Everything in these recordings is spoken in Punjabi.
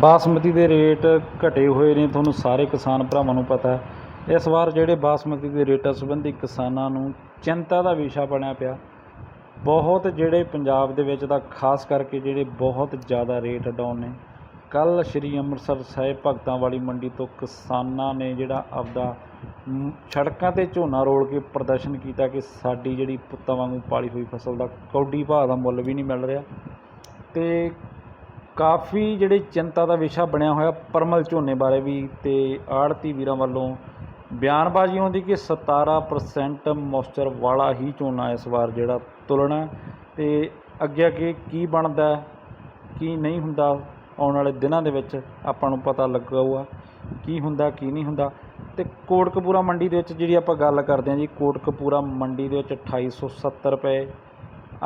ਬਾਸਮਤੀ ਦੇ ਰੇਟ ਘਟੇ ਹੋਏ ਨੇ, ਤੁਹਾਨੂੰ ਸਾਰੇ ਕਿਸਾਨ ਭਰਾਵਾਂ ਨੂੰ ਪਤਾ ਹੈ। ਇਸ ਵਾਰ ਜਿਹੜੇ ਬਾਸਮਤੀ ਦੇ ਰੇਟਾਂ ਸੰਬੰਧੀ ਕਿਸਾਨਾਂ ਨੂੰ ਚਿੰਤਾ ਦਾ ਵਿਸ਼ਾ ਬਣਿਆ ਪਿਆ। ਬਹੁਤ ਜਿਹੜੇ ਪੰਜਾਬ ਦੇ ਵਿੱਚ ਤਾਂ ਖਾਸ ਕਰਕੇ ਜਿਹੜੇ ਬਹੁਤ ਜ਼ਿਆਦਾ ਰੇਟ ਡਾਊਨ ਨੇ, ਕੱਲ੍ਹ ਸ਼੍ਰੀ ਅੰਮ੍ਰਿਤਸਰ ਸਾਹਿਬ ਭਗਤਾਂ ਵਾਲੀ ਮੰਡੀ ਤੋਂ ਕਿਸਾਨਾਂ ਨੇ ਜਿਹੜਾ ਆਪਦਾ ਸੜਕਾਂ 'ਤੇ ਝੋਨਾ ਰੋਲ ਕੇ ਪ੍ਰਦਰਸ਼ਨ ਕੀਤਾ ਕਿ ਸਾਡੀ ਜਿਹੜੀ ਪੁੱਤਾਂ ਵਾਂਗੂ ਪਾਲੀ ਹੋਈ ਫਸਲ ਦਾ ਕੌਡੀ ਭਾਅ ਦਾ ਮੁੱਲ ਵੀ ਨਹੀਂ ਮਿਲ ਰਿਹਾ। ਅਤੇ ਕਾਫੀ ਜਿਹੜੇ ਚਿੰਤਾ ਦਾ ਵਿਸ਼ਾ ਬਣਿਆ ਹੋਇਆ ਪਰਮਲ ਝੋਨੇ ਬਾਰੇ ਵੀ ਅਤੇ ਆੜਤੀ ਵੀਰਾਂ ਵੱਲੋਂ ਬਿਆਨਬਾਜ਼ੀ ਆਉਂਦੀ ਕਿ 17% ਮੋਇਸਚਰ ਵਾਲਾ ਹੀ ਝੋਨਾ ਇਸ ਵਾਰ ਜਿਹੜਾ ਤੁਲਣਾ ਅਤੇ ਅੱਗੇ ਅੱਗੇ ਕੀ ਬਣਦਾ ਕੀ ਨਹੀਂ ਹੁੰਦਾ, ਆਉਣ ਵਾਲੇ ਦਿਨਾਂ ਦੇ ਵਿੱਚ ਆਪਾਂ ਨੂੰ ਪਤਾ ਲੱਗੂਗਾ ਕੀ ਹੁੰਦਾ, ਕੀ ਨਹੀਂ ਹੁੰਦਾ। ਅਤੇ ਕੋਟਕਪੂਰਾ ਮੰਡੀ ਦੇ ਵਿੱਚ ਜਿਹੜੀ ਆਪਾਂ ਗੱਲ ਕਰਦੇ ਹਾਂ ਜੀ, ਕੋਟਕਪੂਰਾ ਮੰਡੀ ਦੇ ਵਿੱਚ 2870 ਰੁਪਏ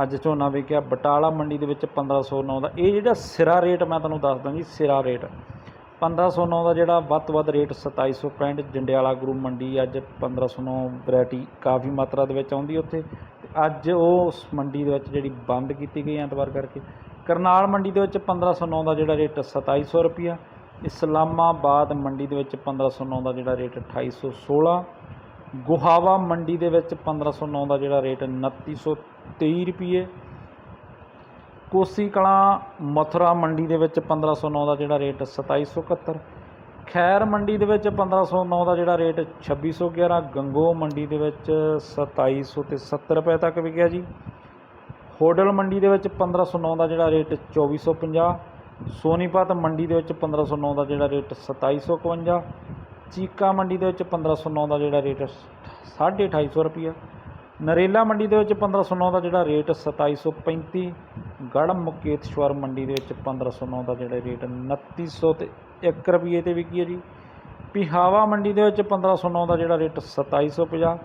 ਅੱਜ ਝੋਨਾ ਵਿਕਿਆ ਬਟਾਲਾ ਮੰਡੀ ਦੇ ਵਿੱਚ 1509 ਦਾ। ਇਹ ਜਿਹੜਾ ਸਿਰਾ ਰੇਟ ਮੈਂ ਤੁਹਾਨੂੰ ਦੱਸਦਾ ਜੀ, ਸਿਰਾ ਰੇਟ। 1509 ਦਾ ਜਿਹੜਾ ਵੱਧ ਤੋਂ ਵੱਧ ਰੇਟ 2765 ਜੰਡਿਆਲਾ ਗੁਰੂ ਮੰਡੀ ਅੱਜ 1509 ਵੈਰਾਈਟੀ ਕਾਫੀ ਮਾਤਰਾ ਦੇ ਵਿੱਚ ਆਉਂਦੀ ਉੱਥੇ। ਤੇ ਅੱਜ ਉਹ ਉਸ ਮੰਡੀ ਦੇ ਵਿੱਚ ਜਿਹੜੀ ਬੰਦ ਕੀਤੀ ਗਈ ਐਤਵਾਰ ਕਰਕੇ। ਕਰਨਾਲ ਮੰਡੀ ਦੇ ਵਿੱਚ 1509 ਦਾ ਜਿਹੜਾ ਰੇਟ 2700 ਰੁਪਿਆ ਇਸਲਾਮਾਬਾਦ ਮੰਡੀ ਦੇ ਵਿੱਚ 1509 ਦਾ ਜਿਹੜਾ ਰੇਟ 2816 ਗੁਹਾਵਾ ਮੰਡੀ ਦੇ ਵਿੱਚ 1509 ਦਾ ਜਿਹੜਾ ਰੇਟ 2923 ਰੁਪਏ ਕੋਸੀ ਕਲਾਂ ਮਥੁਰਾ ਮੰਡੀ ਦੇ ਵਿੱਚ 1509 ਦਾ ਜਿਹੜਾ ਰੇਟ 2771 ਖੈਰ ਮੰਡੀ ਦੇ ਵਿੱਚ 1509 ਦਾ ਜਿਹੜਾ ਰੇਟ 2611 ਗੰਗੋ ਮੰਡੀ ਦੇ ਵਿੱਚ 2700 ਤੇ 70 ਰੁਪਏ ਤੱਕ ਵਿਕਿਆ ਜੀ। ਹੋਡਲ ਮੰਡੀ ਦੇ ਵਿੱਚ 1509 ਦਾ ਜਿਹੜਾ ਰੇਟ 2450 ਸੋਨੀਪਤ ਮੰਡੀ ਦੇ ਵਿੱਚ 1509 ਦਾ ਜਿਹੜਾ ਰੇਟ 2751 ਚੀਕਾ ਮੰਡੀ ਦੇ ਵਿੱਚ 1509 ਦਾ ਜਿਹੜਾ ਰੇਟ 2850 ਰੁਪਈਆ। ਨਰੇਲਾ ਮੰਡੀ ਦੇ ਵਿੱਚ 1509 ਦਾ ਜਿਹੜਾ ਰੇਟ 2735 ਗੜ ਮੁਕੇਤਸ਼ਵਰ ਮੰਡੀ ਦੇ ਵਿੱਚ 1509 ਦਾ ਜਿਹੜਾ ਰੇਟ 2900 ਤੇ 1 ਰੁਪਏ ਤੇ ਵਿਕੀ ਹੈ ਜੀ। ਪਿਹਾਵਾ ਮੰਡੀ ਦੇ ਵਿੱਚ 1509 ਦਾ ਜਿਹੜਾ ਰੇਟ 2750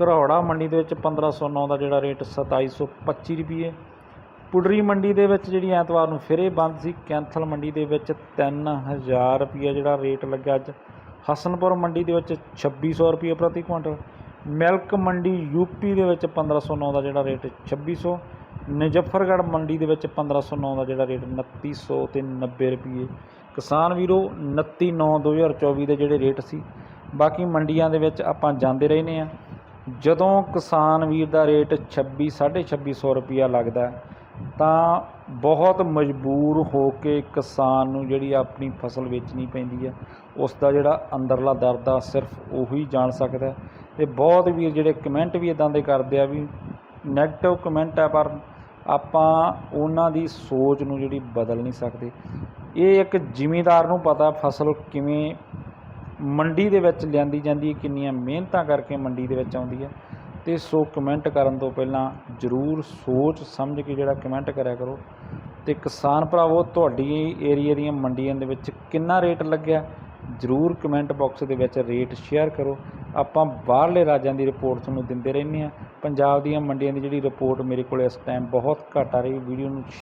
ਘਰੌੜਾ ਮੰਡੀ ਦੇ ਵਿੱਚ 1509 ਦਾ ਜਿਹੜਾ ਰੇਟ 2725 ਰੁਪਏ ਪੁਡਰੀ ਮੰਡੀ ਦੇ ਵਿੱਚ ਜਿਹੜੀ ਐਤਵਾਰ ਨੂੰ ਫਿਰ ਇਹ ਬੰਦ ਸੀ, ਕੈਂਥਲ ਮੰਡੀ ਦੇ ਵਿੱਚ 3000 ਰੁਪਏ ਜਿਹੜਾ ਰੇਟ ਲੱਗਾ ਅੱਜ, ਹਸਨਪੁਰ ਮੰਡੀ ਦੇ ਵਿੱਚ 2600 ਰੁਪਏ ਪ੍ਰਤੀ ਕੁਇੰਟਲ ਮਿਲਕ ਮੰਡੀ ਯੂਪੀ ਦੇ ਵਿੱਚ 1509 ਦਾ ਜਿਹੜਾ ਰੇਟ 2600 ਮੁਜ਼ੱਫਰਗੜ੍ਹ ਮੰਡੀ ਦੇ ਵਿੱਚ 1509 ਦਾ ਜਿਹੜਾ ਰੇਟ 2900 ਤੇ 90 ਰੁਪਏ ਕਿਸਾਨ ਵੀਰੋ 29 9 2024 ਦੇ ਜਿਹੜੇ ਰੇਟ ਸੀ, ਬਾਕੀ ਮੰਡੀਆਂ ਦੇ ਵਿੱਚ ਆਪਾਂ ਜਾਂਦੇ ਰਹਿੰਦੇ ਆ ਜਦੋਂ ਕਿਸਾਨ ਵੀਰ ਦਾ ਰੇਟ 26 2650 ਰੁਪਿਆ ਲੱਗਦਾ ਤਾਂ ਬਹੁਤ ਮਜਬੂਰ ਹੋ ਕੇ ਕਿਸਾਨ ਨੂੰ ਜਿਹੜੀ ਆਪਣੀ ਫਸਲ ਵੇਚਣੀ ਪੈਂਦੀ ਹੈ, ਉਸ ਦਾ ਜਿਹੜਾ ਅੰਦਰਲਾ ਦਰਦ ਆ ਸਿਰਫ ਉਹੀ ਜਾਣ ਸਕਦਾ ਤੇ ਬਹੁਤ ਵੀਰ ਜਿਹੜੇ ਕਮੈਂਟ ਵੀ ਇਦਾਂ ਦੇ ਕਰਦੇ ਆ ਵੀ ਨੈਗੇਟਿਵ ਕਮੈਂਟ ਆ, ਪਰ ਆਪਾਂ ਉਹਨਾਂ ਦੀ ਸੋਚ ਨੂੰ ਜਿਹੜੀ ਬਦਲ ਨਹੀਂ ਸਕਦੇ। ਇਹ ਇੱਕ ਜ਼ਿਮੀਦਾਰ ਨੂੰ ਪਤਾ ਫਸਲ ਕਿਵੇਂ ਮੰਡੀ ਦੇ ਵਿੱਚ ਲਿਆਂਦੀ ਜਾਂਦੀ ਹੈ, ਕਿੰਨੀਆਂ ਮਿਹਨਤਾਂ ਕਰਕੇ ਮੰਡੀ ਦੇ ਵਿੱਚ ਆਉਂਦੀ ਹੈ। ਤੇ ਸੋ ਕਮੈਂਟ ਕਰਨ ਤੋਂ ਪਹਿਲਾਂ ਜ਼ਰੂਰ ਸੋਚ ਸਮਝ ਕੇ ਜਿਹੜਾ ਕਮੈਂਟ ਕਰਿਆ ਕਰੋ। ਤੇ ਕਿਸਾਨ ਭਰਾਵੋ, ਤੁਹਾਡੀ ਏਰੀਆ ਦੀਆਂ ਮੰਡੀਆਂ ਦੇ ਵਿੱਚ ਕਿੰਨਾ ਰੇਟ ਲੱਗਿਆ? ਜ਼ਰੂਰ ਕਮੈਂਟ ਬਾਕਸ ਦੇ ਵਿੱਚ ਰੇਟ ਸ਼ੇਅਰ ਕਰੋ। ਆਪਾਂ ਬਾਹਰਲੇ ਰਾਜਾਂ ਦੀ ਰਿਪੋਰਟ ਤੁਹਾਨੂੰ ਦਿੰਦੇ ਰਹਿੰਦੇ ਹਾਂ। ਪੰਜਾਬ ਦੀਆਂ ਮੰਡੀਆਂ ਦੀ ਜਿਹੜੀ ਰਿਪੋਰਟ ਮੇਰੇ ਕੋਲ ਇਸ ਟਾਈਮ ਬਹੁਤ ਘੱਟ ਆ ਰਹੀ ਵੀਡੀਓ ਨੂੰ